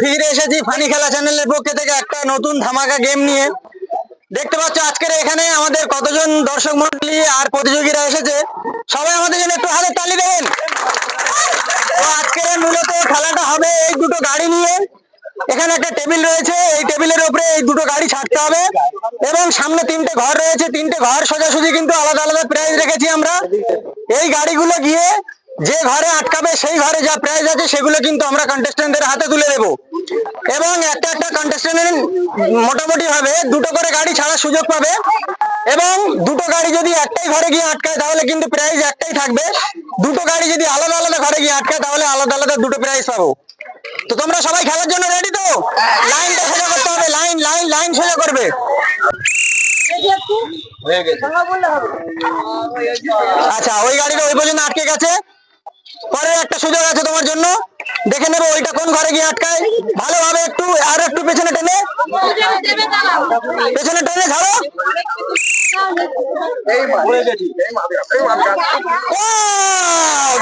ফিরে এসেছি ফানি খেলা চ্যানেলের পক্ষ থেকে একটা নতুন ধামাকা গেম নিয়ে। দেখতে পাচ্ছ আজকের এখানে আমাদের কতজন দর্শক মন্ডলী আর প্রতিযোগীরা এসেছে? সবাই আমাদের জন্য একটু হাতে তালি দেবেন। আজকের মূলত খেলাটা হবে এই দুটো গাড়ি নিয়ে। এখানে একটা টেবিল রয়েছে, এই টেবিলের উপরে এই দুটো গাড়ি ছাড়তে হবে এবং সামনে তিনটে ঘর রয়েছে। তিনটে ঘর সোজাসুজি কিন্তু আলাদা আলাদা প্রাইজ রেখেছি আমরা। এই গাড়িগুলো গিয়ে যে ঘরে আটকাবে সেই ঘরে যা প্রাইজ আছে সেগুলো কিন্তু আমরা কন্টেস্টেন্টদের হাতে তুলে দেব। এবং একটা একটা কন্টেস্টেন্টের মোটামুটি ভাবে দুটো করে গাড়ি ছাড়ার সুযোগ পাবে। এবং দুটো গাড়ি যদি একটাই ঘরে গিয়ে আটকায় তাহলে কিন্তু প্রাইজ একটাই থাকবে। দুটো গাড়ি যদি আলাদা আলাদা ঘরে গিয়ে আটকায় তাহলে আলাদা আলাদা দুটো প্রাইজ পাবো। তো তোমরা সবাই খেলার জন্য রেডি তো? লাইনটা সোজা করতে হবে লাইন লাইন লাইন সোজা করবে। আচ্ছা ওই গাড়িটা ওই পর্যন্ত আটকে গেছে। পরে একটা সুযোগ আছে তোমার জন্য। দেখে নেব ওইটা কোন ঘরে গিয়ে আটকায়। ভালোভাবে একটু, আর একটু পেছনে টেনে। পেছনে টেনে!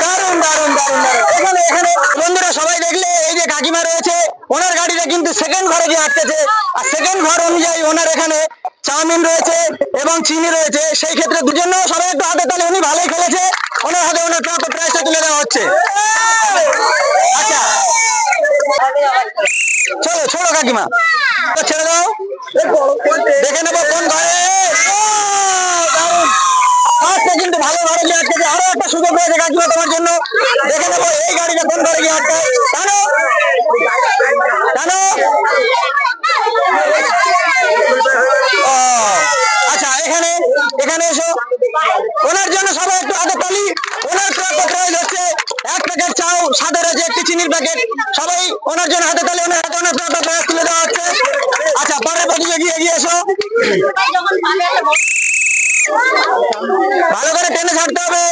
দারুণ দারুণ দারুণ দারুণ। এখানে এখানে বন্ধুরা সবাই দেখলে, এই যে কাকিমা রয়েছে, ওনার গাড়িটা কিন্তু সেকেন্ড ঘরে গিয়ে আটকেছে। আর সেকেন্ড ঘর অনুযায়ী ওনার এখানে চাউমিন রয়েছে এবং চিনি রয়েছে। সেই ক্ষেত্রে দুজন্য সবাই একটু হাতে তালে। উনি ভালোই খেলেছে। ওনার হাতে ওনার প্রাইসটা তুলে দেওয়া হচ্ছে। আচ্ছা। চলো ছোড়ো কাকিমা। ছেড়ে দাও। দেখে নেব কোন ঘরে। আজকে কিন্তু ভালো ঘরে গিয়ে আটকেছে। আরও একটা সুযোগ রয়েছে কাকিমা তোমার জন্য। দেখে নেব এই গাড়িটা কোন ঘরে গিয়ে আটকায়। টানো টানো ও, আচ্ছা এখানে এখানে এসো ওনার জন্য সবাই একটু হাতে তালি। ওনার প্রাইজ হচ্ছে এক প্যাকেট চাও সাদা রয়েছে একটি চিনির প্যাকেট। সবাই ওনার জন্য হাতে তালি, ওনার হাতে ওনার প্রাইজ তুলে দেওয়া হচ্ছে। আচ্ছা পরের প্রতিযোগী এগিয়ে এসো ভালো করে টেনে ছাড়তে হবে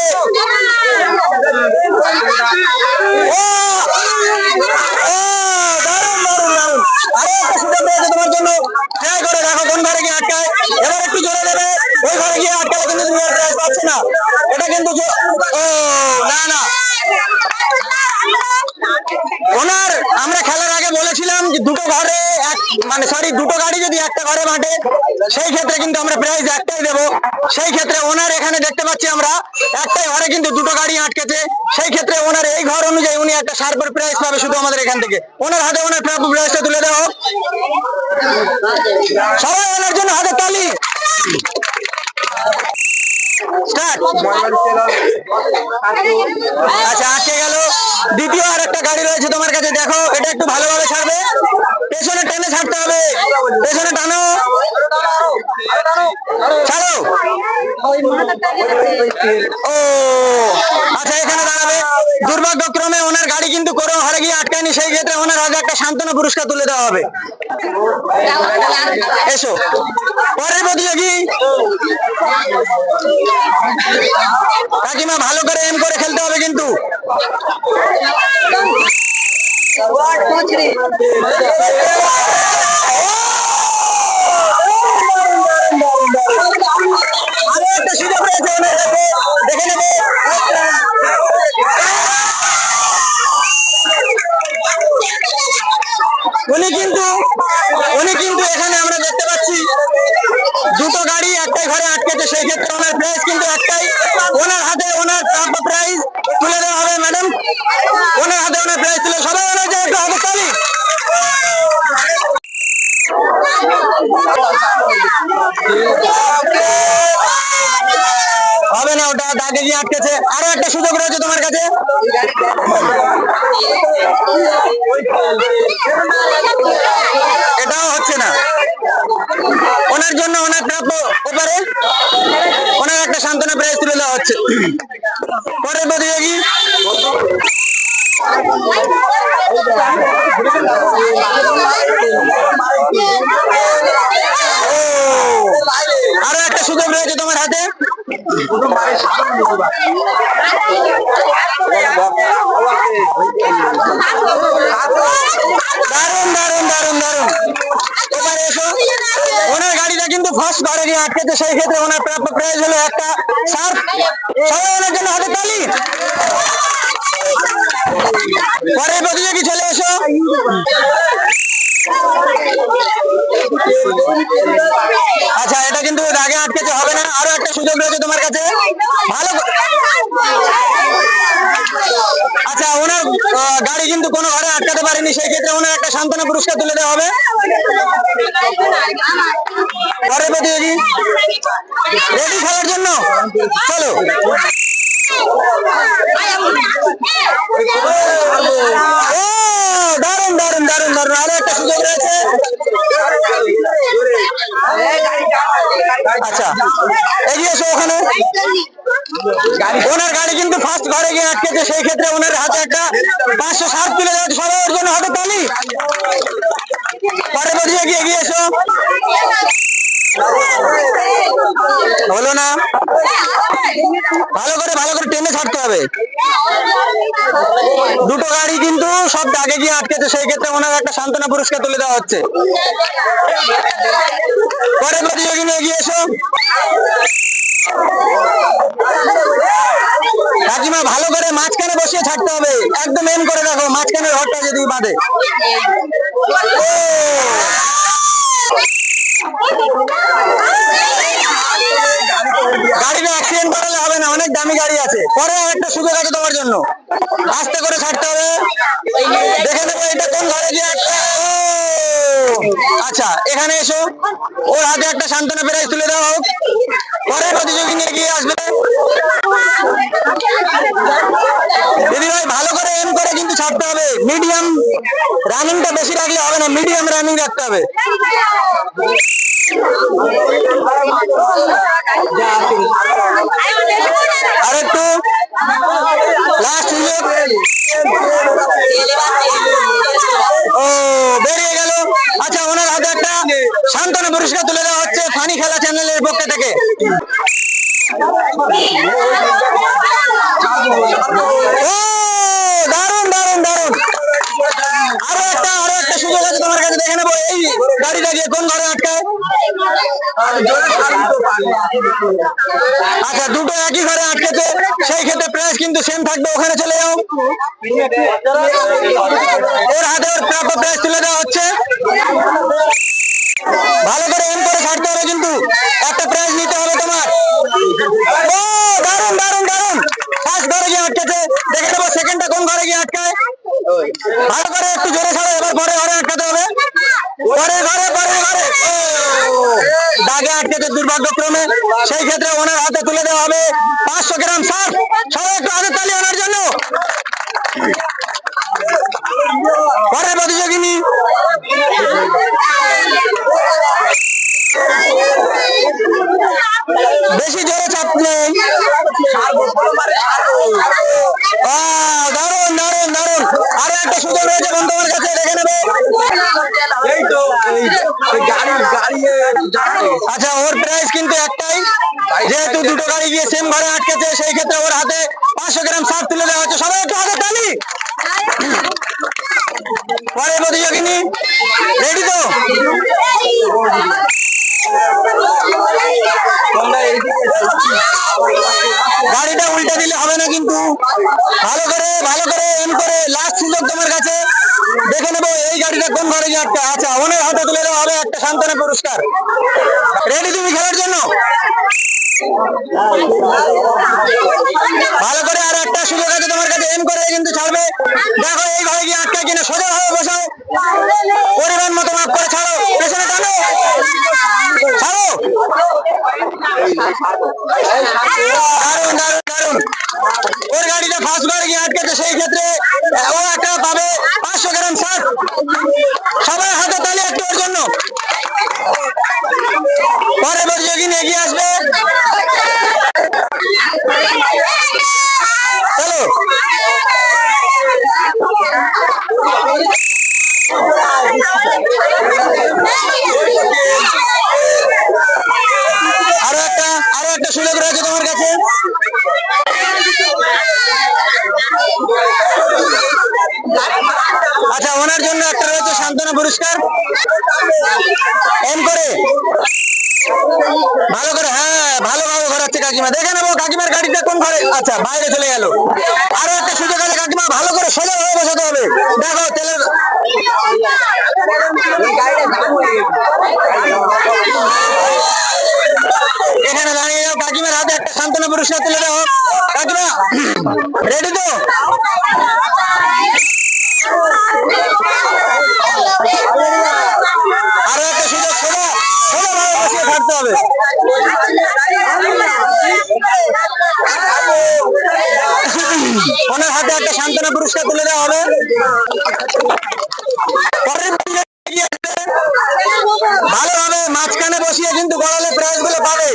ও ও দারুণ দারুণ দারুণ আরও একটা সুযোগ রয়েছে তোমার জন্য ট্রাই করে দেখো কোন ঘরে গিয়ে আটকায় এবার একটু জোরে দেবে ওই ঘরে গিয়ে আটকালে কিন্তু তুমি আর প্রাইজ পাচ্ছ না এটা কিন্তু জো- ও না না ওনার আমরা খেলার আগে বলেছিলাম যে দুটো ঘরে এক মানে সরি দুটো গাড়ি যদি একটা ঘরে বাঁটে সেই ক্ষেত্রে কিন্তু আমরা প্রাইজ একটাই দেবো। সেই ক্ষেত্রে ওনার এখানে দেখতে পাচ্ছি আমরা, একটাই ঘরে কিন্তু দুটো গাড়ি আটকেছে। সেই ক্ষেত্রে ওনার এই ঘর অনুযায়ী উনি একটা সার্পের প্রাইজ পাবে শুধু আমাদের এখান থেকে। ওনার হাতে ওনার প্রাইজটা তুলে দেওয়া হোক। সবাই ওনার জন্য হাতে তালি। আচ্ছা আটকে গেল। দ্বিতীয় আর একটা গাড়ি রয়েছে তোমার কাছে, দেখো, এটা একটু ভালোভাবে ছাড়বে। পেছনে ছাড়তে হবে। পেছনে টানো। ছাড়ো। ও আচ্ছা এখানে দাঁড়াবে। দুর্ভাগ্যক্রমে ওনার গাড়ি কিন্তু কোনো হারে গিয়ে আটকায়নি। সেই ক্ষেত্রে ওনার হাতে একটা সান্ত্বনা পুরস্কার তুলে দেওয়া হবে। এসো। পরের প্রতিযোগী। কাকিমা, ভালো করে এম করে খেলতে হবে কিন্তু। আরও একটা সুযোগ রয়েছে ওনার কাছে দেখে নেবে উনি কিন্তু উনি কিন্তু এখানে আমরা দেখতে পাচ্ছি দুটো গাড়ি একটাই ঘরে আটকেছে সেই ক্ষেত্রে ওনার প্রাইস কিন্তু একটাই ওনার হাতে ওনার প্রাপ্য প্রাইস তুলে দেওয়া হবে ম্যাডাম ওনার হাতে ওনার প্রাইস তুলে সবাই ওনার জন্য একটু হাতে তালি হবে না, ওটা দাগে গিয়ে আটকেছে। আরও একটা সুযোগ রয়েছে তোমার কাছে। এটাও হচ্ছে না। ওনার জন্য ওনার প্রাপ্য ওপারে ওনার একটা সান্ত্বনা প্রাইজ তুলে দেওয়া হচ্ছে। পরের প্রতিযোগী। আরও একটা সুযোগ রয়েছে তোমার হাতে। দারুণ দারুণ দারুণ দারুণ এবারে এসো। ওনার গাড়িটা কিন্তু ফার্স্ট ঘরে গিয়ে আটকেছে, সেই ক্ষেত্রে ওনার প্রাপ্য প্রাইজ হলো একটা সার্ফ। সবাই ওনার জন্য হাতে তালি। পরের প্রতিযোগী চলে এসো। আচ্ছা এটা কিন্তু আগে আটকেতে হবে না। আরও একটা সুযোগ রয়েছে তোমার কাছে। ভালো আচ্ছা ওনার গাড়ি কিন্তু কোনো ঘরে আটকাতে পারেনি। সেই ক্ষেত্রে ওনার একটা সান্ত্বনা পুরস্কার তুলে দেওয়া হবে। পরের প্রতিযোগী। ওনার হাতে একটা পাঁচশো ষাট তুলে দেওয়া হচ্ছে। সবাই জন্য হাতে তালি। পরে বদিয়ে গিয়ে এগিয়ে এসো। হলো না। ভালো করে ভালো করে টেনে ছাড়তে হবে। দুটো গাড়ি কিন্তু সব আগে গিয়ে আটকেছে। সেই ক্ষেত্রে ওনার একটা সান্ত্বনা পুরস্কার তুলে দেওয়া হচ্ছে। পরে প্রতিযোগী নিয়ে এগিয়ে এসো কাকিমা ভালো করে মাঝখানে বসিয়ে ছাড়তে হবে একদম এম করে রাখো মাঝখানের বাঁধে গাড়িটা অ্যাক্সিডেন্ট করালে হবে না, অনেক দামি গাড়ি আছে। পরে একটা সুযোগ আছে তোমার জন্য। আস্তে করে ছাড়তে হবে। দেখে নেব এটা কোন ঘরে গিয়ে! আচ্ছা এখানে এসো। ওর হাতে একটা সান্ত্বনা প্রাইজ তুলে দেওয়া হোক। পরে প্রতিযোগী নিয়ে গিয়ে আসবে। দিদি ভাই, ভালো করে এম করে কিন্তু ছাড়তে হবে। মিডিয়াম রানিংটা বেশি রাখলে হবে না মিডিয়াম রানিং রাখতে হবে। আর একটু লাস্ট সুযোগ ও বেরিয়ে গেল আচ্ছা ওনার হাতে একটা সান্ত্বনা পুরস্কার তুলে দেওয়া হচ্ছে ফানি খেলা চ্যানেলের পক্ষ থেকে ও দারুণ দারুণ দারুণ আরও একটা আরও একটা সুযোগ আছে তোমার কাছে দেখে নেব এই গাড়িটা গিয়ে কোন ঘরে আটকায় আচ্ছা দুটো একই ঘরে আটকেছে, সেই ক্ষেত্রে প্রাইস কিন্তু সেম থাকবে, ওখানে চলে যাও। ওর হাতে ওর প্রাপ্য প্রাইস তুলে দেওয়া হচ্ছে। ভালো করে এম করে ছাড়তে হবে কিন্তু, একটা প্রাইজ নিতে হবে তোমার। ও দারুণ ফার্স্ট ঘরে গিয়ে আটকেছে, দেখে কোন ঘরে গিয়ে ভালো করে একটু জোরে ছাড়ো, এবার পরে ঘরে আটকাতে হবে। পরে ঘরে পরে ঘরে। দাগে আটকেছে দুর্ভাগ্যক্রমে। সেই ক্ষেত্রে ওনার হাতে তুলে দেওয়া হবে পাঁচশো গ্রাম সার। সবাই একটু হাতে তালি ওনার জন্য। পরের প্রতিযোগিনী। বেশি জোরে চাপ নেই আহ, দারুণ দারুণ দারুণ আরও একটা সুযোগ রয়েছে বন্ধু তোমার কাছে দেখে নেবে এই তো এই এই গাড়ি গাড়ি এ, যাচ্ছে। আচ্ছা ওর প্রাইস কিন্তু একটাই। যেহেতু দুটো গাড়ি গিয়ে সেম ঘরে আটকেছে সেই ক্ষেত্রে ওর হাতে পাঁচশো গ্রাম সার তুলে দেওয়া হচ্ছে। সবাই একটু হাতে তালি। পরের প্রতিযোগিনী রেডি তো। গাড়িটা উল্টে দিলে হবে না কিন্তু। আটকা আচ্ছা ওনার হাতে তুলে দেওয়া হবে, একটা সান্ত্বনা পুরস্কার। রেডি তুমি খেলার জন্য? ভালো করে আর একটা সুযোগ আছে তোমার কাছে এম করে কিন্তু ছাড়বে। দেখো, এই ঘরে গিয়ে আটকা কিনা, সোজা ভাবে বসাও। পরিমাণ মতো মাপ করে ছাড়ো। পেছনে টানো। ছাড়ো। দারুণ দারুণ দারুণ ওর গাড়িটা ফার্স্ট গিয়ে আটকেছে, সেই এম করে। ভালো করে হ্যাঁ ভালো ভালো ঘোরাচ্ছে কাকিমা। দেখে নেব কাকিমার গাড়িটা কোন ঘরে। আচ্ছা বাইরে চলে গেল। আরও একটা সুযোগ আছে কাকিমা, ভালো করে সোজা হয়ে বসাতে হবে। দেখো, তেলের এখানে দাঁড়িয়ে যাও, কাকিমার হাতে একটা সান্ত্বনা পুরস্কার তুলে দেখো কাকিমা রেডি তো? থাকতে হবে। ওনার হাতে একটা সান্ত্বনা পুরস্কার তুলে দেওয়া হবে। ভালোভাবে মাঝখানে বসিয়ে কিন্তু গড়ালে প্রাইজগুলো পাবে।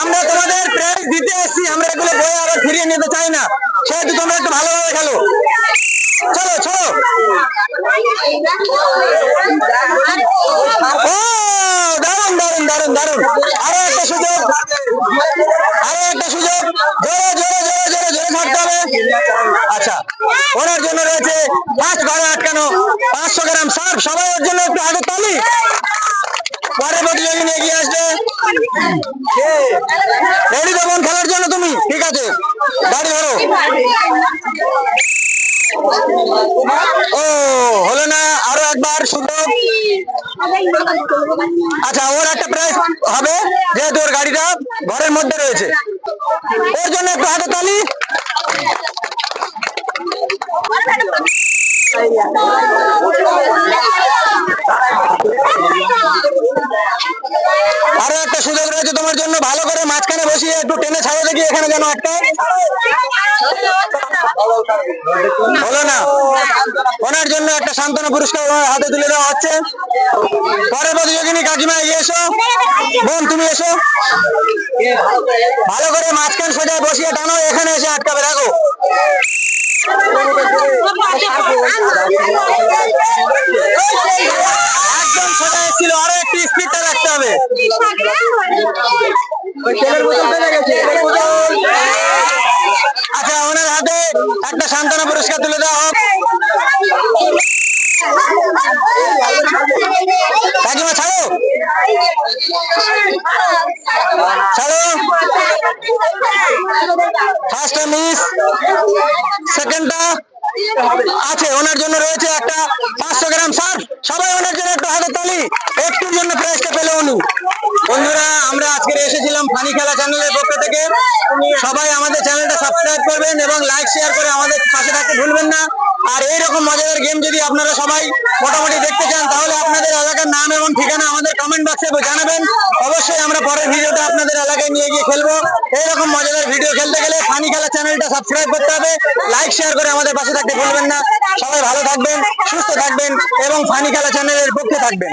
আমরা তোমাদের প্রাইজ দিতে এসেছি, আমরা এগুলো বয়ে আবার ফিরিয়ে নিতে চাই না সেহেতু তোমরা একটু ভালোভাবে খেলো চলো চলো ও দারুণ দারুণ দারুণ দারুণ আরও একটা সুযোগ আরও একটা সুযোগ জোরে জোরে জোরে জোরে জোরে ছাড়তে হবে আচ্ছা ওনার জন্য রয়েছে ফার্স্ট আটকানো পাঁচশো গ্রাম সার্ফ, সবাই ওর জন্য একটু হাতে তালি। পরে প্রতিযোগী নিয়ে এগিয়ে আসবে। রেডি তো বোন, খেলার জন্য তুমি? ঠিক আছে। গাড়ি ধরো। ও, হলো না, আরও একবার সুযোগ আচ্ছা ওর একটা প্রাইস হবে, যেহেতু ওর গাড়িটা ঘরের মধ্যে রয়েছে। ওর জন্য একটু হাতে তালি আরও একটা সুযোগ রয়েছে তোমার জন্য ভালো করে মাঝখানে বসিয়ে একটু টেনে ছাড়ো দেখি এখানে যেন একটা হলো না। ওনার জন্য একটা সান্ত্বনা পুরস্কার হাতে তুলে দেওয়া হচ্ছে। পরের প্রতিযোগিনী কাকিমা এসো। বোন, তুমি এসো। ভালো করে মাঝখান সোজা বসিয়ে টানো, এখানে এসে আটকাবে, রাখো। একদম সোজা এসেছিল, আরও একটু স্পিডটা রাখতে হবে আচ্ছা ওনার হাতে একটা সান্ত্বনা পুরস্কার তুলে দেওয়া হোক। কাকিমা, ছাড়ো। ছাড়ো। ফার্স্টটা মিস সেকেন্ডটা আছে, ওনার জন্য রয়েছে একটা পাঁচশো গ্রাম সার্ফ সবাই ওনার জন্য একটু হাতে তালি, একটুর জন্য প্রাইজটা পেলে উনি বন্ধুরা, আমরা আজকে এসেছিলাম ফানি খেলা চ্যানেলের পক্ষ থেকে। সবাই আমাদের চ্যানেলটা সাবস্ক্রাইব করবেন এবং লাইক শেয়ার করে আমাদের পাশে থাকতে ভুলবেন না। আর এইরকম মজাদার গেম যদি আপনারা সবাই মোটামুটি দেখতে চান, তাহলে আপনাদের এলাকার নাম এবং ঠিকানা আমাদের কমেন্ট বক্সে জানাবেন। অবশ্যই আমরা পরের ভিডিওটা আপনাদের এলাকায় নিয়ে গিয়ে খেলব। এইরকম মজাদার ভিডিও খেলতে গেলে ফানি খেলা চ্যানেলটা সাবস্ক্রাইব করতে হবে। লাইক শেয়ার করে আমাদের পাশে থাকতে ভুলবেন না। সবাই ভালো থাকবেন, সুস্থ থাকবেন এবং ফানি খেলা চ্যানেলের পক্ষে থাকবেন।